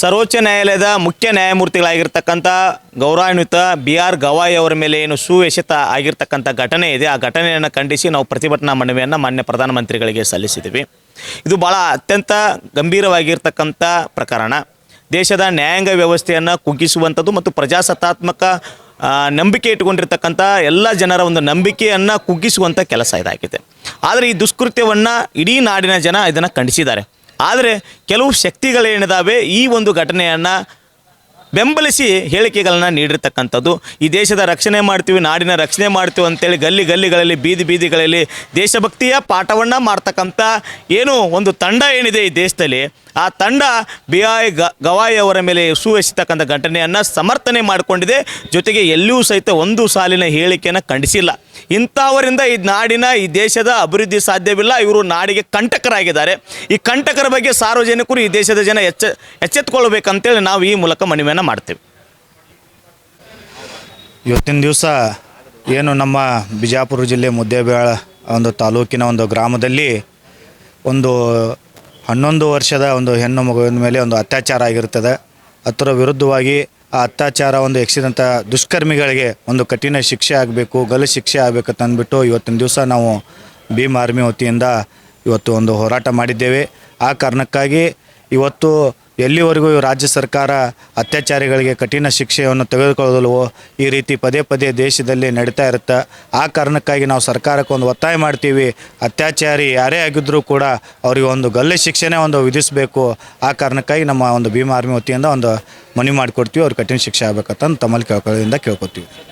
ಸರ್ವೋಚ್ಚ ನ್ಯಾಯಾಲಯದ ಮುಖ್ಯ ನ್ಯಾಯಮೂರ್ತಿಗಳಾಗಿರ್ತಕ್ಕಂಥ ಗೌರವಾನ್ವಿತ ಬಿ ಆರ್ ಗವಾಯಿ ಅವರ ಮೇಲೆ ಏನು ಸುವೆಶಿತ ಆಗಿರ್ತಕ್ಕಂಥ ಘಟನೆ ಇದೆ. ಆ ಘಟನೆಯನ್ನು ಖಂಡಿಸಿ ನಾವು ಪ್ರತಿಭಟನಾ ಮನವಿಯನ್ನು ಮಾನ್ಯ ಪ್ರಧಾನಮಂತ್ರಿಗಳಿಗೆ ಸಲ್ಲಿಸಿದ್ದೀವಿ. ಇದು ಭಾಳ ಅತ್ಯಂತ ಗಂಭೀರವಾಗಿರ್ತಕ್ಕಂಥ ಪ್ರಕರಣ. ದೇಶದ ನ್ಯಾಯಾಂಗ ವ್ಯವಸ್ಥೆಯನ್ನು ಕುಗ್ಗಿಸುವಂಥದ್ದು ಮತ್ತು ಪ್ರಜಾಸತ್ತಾತ್ಮಕ ನಂಬಿಕೆ ಇಟ್ಕೊಂಡಿರ್ತಕ್ಕಂಥ ಎಲ್ಲ ಜನರ ಒಂದು ನಂಬಿಕೆಯನ್ನು ಕುಗ್ಗಿಸುವಂಥ ಕೆಲಸ ಇದಾಗಿದೆ. ಆದರೆ ಈ ದುಷ್ಕೃತ್ಯವನ್ನು ಇಡೀ ನಾಡಿನ ಜನ ಇದನ್ನು ಖಂಡಿಸಿದ್ದಾರೆ. ಆದರೆ ಕೆಲವು ಶಕ್ತಿಗಳೇನಿದಾವೆ ಈ ಒಂದು ಘಟನೆಯನ್ನು ಬೆಂಬಲಿಸಿ ಹೇಳಿಕೆಗಳನ್ನ ನೀಡಿರ್ತಕ್ಕಂಥದ್ದು. ಈ ದೇಶದ ರಕ್ಷಣೆ ಮಾಡ್ತೀವಿ, ನಾಡಿನ ರಕ್ಷಣೆ ಮಾಡ್ತೀವಿ ಅಂತೇಳಿ ಗಲ್ಲಿ ಗಲ್ಲಿಗಳಲ್ಲಿ, ಬೀದಿ ಬೀದಿಗಳಲ್ಲಿ ದೇಶಭಕ್ತಿಯ ಪಾಠವನ್ನು ಮಾಡ್ತಕ್ಕಂಥ ಏನು ಒಂದು ತಂಡ ಏನಿದೆ ಈ ದೇಶದಲ್ಲಿ. ಆ ತಂಡ ಬಿ ಗ, ಗವಾಯಿ ಅವರ ಮೇಲೆ ಸುವೆಸಿತಕ್ಕಂಥ ಘಟನೆಯನ್ನು ಸಮರ್ಥನೆ ಮಾಡಿಕೊಂಡಿದೆ. ಜೊತೆಗೆ ಎಲ್ಲಿಯೂ ಸಹಿತ ಒಂದು ಸಾಲಿನ ಹೇಳಿಕೆಯನ್ನು ಖಂಡಿಸಿಲ್ಲ. ಇಂಥವರಿಂದ ಈ ನಾಡಿನ, ಈ ದೇಶದ ಅಭಿವೃದ್ಧಿ ಸಾಧ್ಯವಿಲ್ಲ. ಇವರು ನಾಡಿಗೆ ಕಂಟಕರಾಗಿದ್ದಾರೆ. ಈ ಕಂಟಕರ ಬಗ್ಗೆ ಸಾರ್ವಜನಿಕರು ಈ ದೇಶದ ಜನ ಎಚ್ಚ ಎಚ್ಚೆತ್ತುಕೊಳ್ಬೇಕಂತೇಳಿ ನಾವು ಈ ಮೂಲಕ ಮನವಿಯನ್ನು ಮಾಡ್ತೇವೆ. ಇವತ್ತಿನ ದಿವಸ ಏನು ನಮ್ಮ ಬಿಜಾಪುರ ಜಿಲ್ಲೆ ಮುದ್ದೇಬಾಳ ಒಂದು ತಾಲೂಕಿನ ಒಂದು ಗ್ರಾಮದಲ್ಲಿ ಒಂದು ಹನ್ನೊಂದು ವರ್ಷದ ಒಂದು ಹೆಣ್ಣು ಮಗುವಿನ ಮೇಲೆ ಒಂದು ಅತ್ಯಾಚಾರ ಆಗಿರ್ತದೆ. ಅದರ ವಿರುದ್ಧವಾಗಿ ಆ ಅತ್ಯಾಚಾರ, ಒಂದು ಎಕ್ಸಿದಂಥ ದುಷ್ಕರ್ಮಿಗಳಿಗೆ ಒಂದು ಕಠಿಣ ಶಿಕ್ಷೆ ಆಗಬೇಕು ಗಲು ಶಿಕ್ಷೆ ಆಗಬೇಕಂತ ಅಂದ್ಬಿಟ್ಟು ಇವತ್ತಿನ ದಿವಸ ನಾವು ಭೀಮ್ ಆರ್ಮಿ ವತಿಯಿಂದ ಇವತ್ತು ಒಂದು ಹೋರಾಟ ಮಾಡಿದ್ದೇವೆ. ಆ ಕಾರಣಕ್ಕಾಗಿ ಇವತ್ತು ಎಲ್ಲಿವರೆಗೂ ರಾಜ್ಯ ಸರ್ಕಾರ ಅತ್ಯಾಚಾರಿಗಳಿಗೆ ಕಠಿಣ ಶಿಕ್ಷೆಯನ್ನು ತೆಗೆದುಕೊಳ್ಳಲ್ವೋ ಈ ರೀತಿ ಪದೇ ಪದೇ ದೇಶದಲ್ಲಿ ನಡೀತಾ ಇರುತ್ತೆ. ಆ ಕಾರಣಕ್ಕಾಗಿ ನಾವು ಸರ್ಕಾರಕ್ಕೆ ಒಂದು ಒತ್ತಾಯ ಮಾಡ್ತೀವಿ. ಅತ್ಯಾಚಾರಿ ಯಾರೇ ಆಗಿದ್ದರೂ ಕೂಡ ಅವರಿಗೆ ಒಂದು ಗಲ್ಲೆ ಶಿಕ್ಷೆನೇ ಒಂದು ವಿಧಿಸಬೇಕು. ಆ ಕಾರಣಕ್ಕಾಗಿ ನಮ್ಮ ಒಂದು ಭೀಮಾ ಆರ್ಮಿ ಒಂದು ಮನವಿ ಮಾಡಿಕೊಡ್ತೀವಿ. ಅವ್ರಿಗೆ ಕಠಿಣ ಶಿಕ್ಷೆ ಆಗಬೇಕಂತ ತಮ್ಮಲ್ಲಿ ಕೇಳ್ಕೊಳ್ಳೋದ್ರಿಂದ ಕೇಳ್ಕೊತೀವಿ.